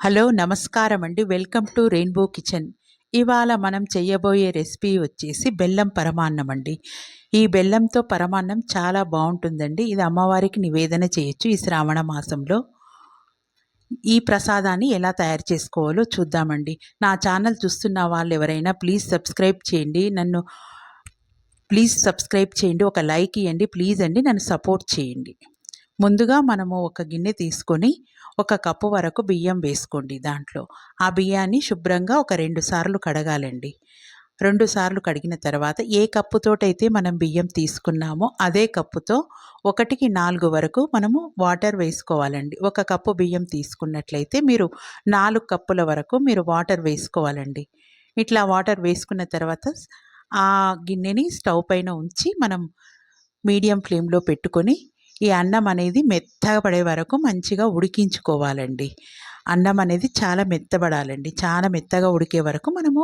Hello నమస్కారం అండి welcome to rainbow kitchen. ఇవాళ మనం చేయబోయే రెసిపీ వచ్చేసి బెల్లం పరమాన్నం అండి ఈ బెల్లంతో పరమాన్నం చాలా బాగుంటుందండి. ఇది అమ్మవారికి నివేదన చేయొచ్చు ఈ శ్రావణ మాసంలో. ఈ ప్రసాదాన్ని ఎలా తయారు చేసుకోవాలో చూద్దామండి. నా ఛానల్ చూస్తున్న వాళ్ళు ఎవరైనా ప్లీజ్ సబ్స్క్రైబ్ చేయండి. నన్ను ప్లీజ్ సబ్స్క్రైబ్ చేయండి. ఒక లైక్ ఇవ్వండి ప్లీజ్ అండి. నన్ను సపోర్ట్ చేయండి. ముందుగా మనము ఒక గిన్నె తీసుకొని ఒక కప్పు వరకు బియ్యం వేసుకోండి దాంట్లో. ఆ బియ్యాన్ని శుభ్రంగా ఒక రెండు సార్లు కడగాలండి. రెండు సార్లు కడిగిన తర్వాత ఏ కప్పుతోటైతే మనం బియ్యం తీసుకున్నామో అదే కప్పుతో ఒకటికి నాలుగు వరకు మనము వాటర్ వేసుకోవాలండి. ఒక కప్పు బియ్యం తీసుకున్నట్లయితే మీరు నాలుగు కప్పుల వరకు మీరు వాటర్ వేసుకోవాలండి. ఇట్లా వాటర్ వేసుకున్న తర్వాత ఆ గిన్నెని స్టవ్ పైన ఉంచి మనం మీడియం ఫ్లేమ్లో పెట్టుకొని ఈ అన్నం అనేది మెత్తగా పడే వరకు మంచిగా ఉడికించుకోవాలండి. అన్నం అనేది చాలా మెత్తబడాలండి. చాలా మెత్తగా ఉడికే వరకు మనము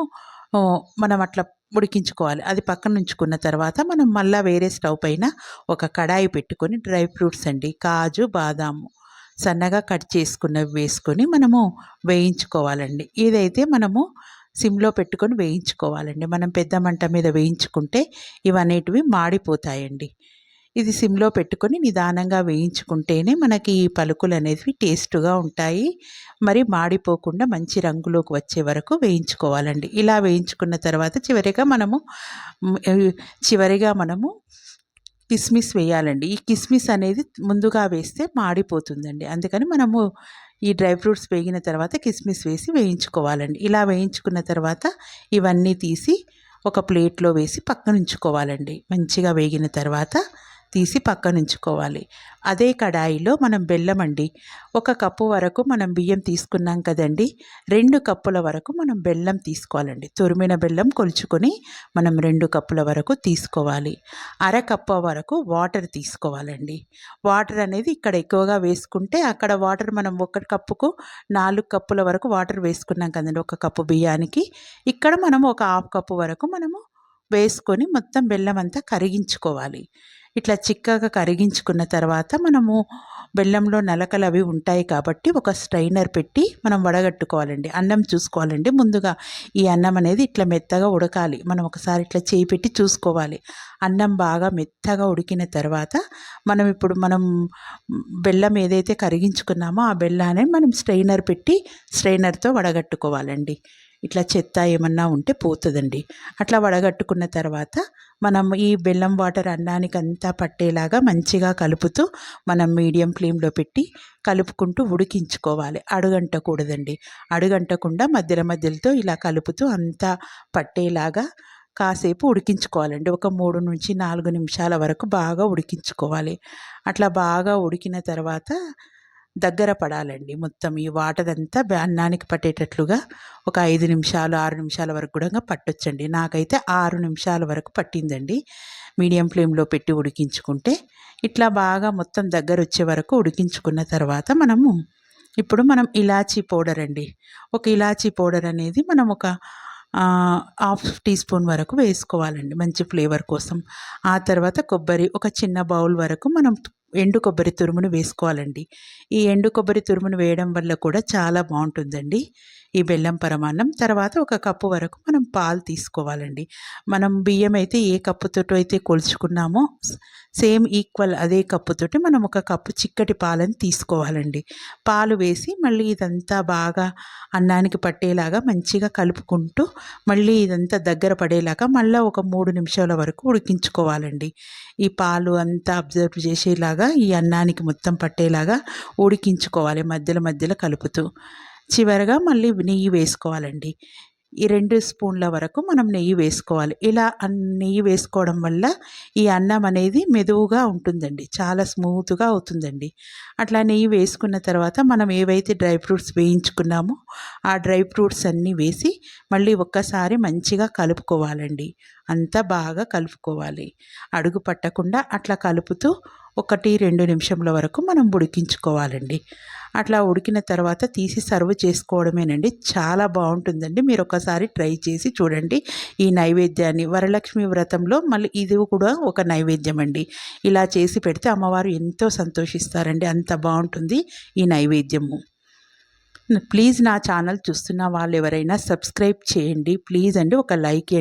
మనం అట్లా ఉడికించుకోవాలి. అది పక్కన ఉంచుకున్న తర్వాత మనం మళ్ళీ వేరే స్టవ్ పైన ఒక కడాయి పెట్టుకొని డ్రై ఫ్రూట్స్ అండి కాజు బాదాము సన్నగా కట్ చేసుకున్నవి వేసుకొని మనము వేయించుకోవాలండి. ఇదైతే మనము సిమ్లో పెట్టుకొని వేయించుకోవాలండి. మనం పెద్ద మంట మీద వేయించుకుంటే ఇవన్నిటివి మాడిపోతాయండి. ఇది సిమ్లో పెట్టుకొని నిదానంగా వేయించుకుంటేనే మనకి ఈ పలుకులు అనేవి టేస్ట్గా ఉంటాయి. మరి మాడిపోకుండా మంచి రంగులోకి వచ్చే వరకు వేయించుకోవాలండి. ఇలా వేయించుకున్న తర్వాత చివరిగా మనము చివరిగా మనము కిస్మిస్ వేయాలండి. ఈ కిస్మిస్ అనేది ముందుగా వేస్తే మాడిపోతుందండి. అందుకని మనము ఈ డ్రై ఫ్రూట్స్ వేగిన తర్వాత కిస్మిస్ వేసి వేయించుకోవాలండి. ఇలా వేయించుకున్న తర్వాత ఇవన్నీ తీసి ఒక ప్లేట్లో వేసి పక్కన ఉంచుకోవాలండి మంచిగా వేగిన తర్వాత తీసి పక్కన ఉంచుకోవాలి అదే కడాయిలో మనం బెల్లం అండి. ఒక కప్పు వరకు మనం బియ్యం తీసుకున్నాం కదండి. రెండు కప్పుల వరకు మనం బెల్లం తీసుకోవాలండి. తురిమిన బెల్లం కొలుచుకొని మనం రెండు కప్పుల వరకు తీసుకోవాలి. అర కప్పు వరకు వాటర్ తీసుకోవాలండి. వాటర్ అనేది ఇక్కడ ఎక్కువగా వేసుకుంటే అక్కడ వాటర్ మనం ఒక కప్పుకు నాలుగు కప్పుల వరకు వాటర్ వేసుకున్నాం కదండి. ఒక కప్పు బియ్యానికి. ఇక్కడ మనం ఒక హాఫ్ కప్పు వరకు మనము వేసుకొని మొత్తం బెల్లం అంతా కరిగించుకోవాలి. ఇట్లా చిక్కగా కరిగించుకున్న తర్వాత మనము బెల్లంలో నలకలు అవి ఉంటాయి కాబట్టి ఒక స్ట్రైనర్ పెట్టి మనం వడగట్టుకోవాలండి. అన్నం చూసుకోవాలండి. ముందుగా ఈ అన్నం అనేది ఇట్లా మెత్తగా ఉడకాలి. మనం ఒకసారి ఇట్లా చేయి పెట్టి చూసుకోవాలి. అన్నం బాగా మెత్తగా ఉడికిన తర్వాత మనం ఇప్పుడు మనం బెల్లం ఏదైతే కరిగించుకున్నామో ఆ బెల్లాన్ని మనం స్ట్రైనర్ పెట్టి స్ట్రైనర్తో వడగట్టుకోవాలండి. ఇట్లా చెత్త ఏమన్నా ఉంటే పోతుందండి. అట్లా వడగట్టుకున్న తర్వాత మనం ఈ బెల్లం వాటర్ అన్నానికి అంతా పట్టేలాగా మంచిగా కలుపుతూ మనం మీడియం ఫ్లేమ్లో పెట్టి కలుపుకుంటూ ఉడికించుకోవాలి. అడుగంటకూడదండి. అడుగంటకుండా మధ్యలో మధ్యలతో ఇలా కలుపుతూ అంతా పట్టేలాగా కాసేపు ఉడికించుకోవాలండి. ఒక మూడు నుంచి నాలుగు నిమిషాల వరకు బాగా ఉడికించుకోవాలి. అట్లా బాగా ఉడికిన తర్వాత దగ్గర పడాలండి. మొత్తం ఈ వాటర్ అంతా అన్నానికి పట్టేటట్లుగా ఒక ఐదు నిమిషాలు ఆరు నిమిషాల వరకు కూడా పట్టొచ్చండి. నాకైతే ఆరు నిమిషాల వరకు పట్టిందండి. మీడియం ఫ్లేమ్లో పెట్టి ఉడికించుకుంటే ఇట్లా బాగా మొత్తం దగ్గర వచ్చే వరకు ఉడికించుకున్న తర్వాత మనము ఇప్పుడు మనం ఇలాచీ పౌడర్ అండి. ఒక ఇలాచీ పౌడర్ అనేది మనం ఒక హాఫ్ టీ స్పూన్ వరకు వేసుకోవాలండి మంచి ఫ్లేవర్ కోసం. ఆ తర్వాత కొబ్బరి ఒక చిన్న బౌల్ వరకు మనం ఎండు కొబ్బరి తురుమును వేసుకోవాలండి. ఈ ఎండు కొబ్బరి తురుమును వేయడం వల్ల కూడా చాలా బాగుంటుందండి. ఈ బెల్లం పరమాన్నం తర్వాత ఒక కప్పు వరకు మనం పాలు తీసుకోవాలండి. మనం బియ్యం అయితే ఏ కప్పుతో అయితే కొలుచుకున్నామో సేమ్ ఈక్వల్ అదే కప్పుతోటి మనం ఒక కప్పు చిక్కటి పాలను తీసుకోవాలండి. పాలు వేసి మళ్ళీ ఇదంతా బాగా అన్నానికి పట్టేలాగా మంచిగా కలుపుకుంటూ మళ్ళీ ఇదంతా దగ్గర పడేలాగా మళ్ళీ ఒక మూడు నిమిషాల వరకు ఉడికించుకోవాలండి. ఈ పాలు అంతా అబ్జర్వ్ చేసేలాగా ఈ అన్నానికి మొత్తం పట్టేలాగా ఉడికించుకోవాలి మధ్యలో మధ్యలో కలుపుతూ. చివరగా మళ్ళీ నెయ్యి వేసుకోవాలండి. ఈ రెండు స్పూన్ల వరకు మనం నెయ్యి వేసుకోవాలి. ఇలా నెయ్యి వేసుకోవడం వల్ల ఈ అన్నం అనేది మెదువుగా ఉంటుందండి. చాలా స్మూత్గా అవుతుందండి. అట్లా నెయ్యి వేసుకున్న తర్వాత మనం ఏవైతే డ్రై ఫ్రూట్స్ వేయించుకున్నామో ఆ డ్రై ఫ్రూట్స్ అన్నీ వేసి మళ్ళీ ఒక్కసారి మంచిగా కలుపుకోవాలండి. అంతా బాగా కలుపుకోవాలి. అడుగు పట్టకుండా అట్లా కలుపుతూ ఒకటి రెండు నిమిషంల వరకు మనం ఉడికించుకోవాలండి. అట్లా ఉడికిన తర్వాత తీసి సర్వ్ చేసుకోవడమేనండి చాలా బాగుంటుందండి. మీరు ఒకసారి ట్రై చేసి చూడండి. ఈ నైవేద్యాన్ని వరలక్ష్మి వ్రతంలో మళ్ళీ ఇది కూడా ఒక నైవేద్యం అండి ఇలా చేసి పెడితే అమ్మవారు ఎంతో సంతోషిస్తారండి. అంత బాగుంటుంది ఈ నైవేద్యము. ప్లీజ్ నా ఛానల్ చూస్తున్న వాళ్ళు ఎవరైనా సబ్స్క్రైబ్ చేయండి. ప్లీజ్ అండి ఒక లైక్ ఇవ్వండి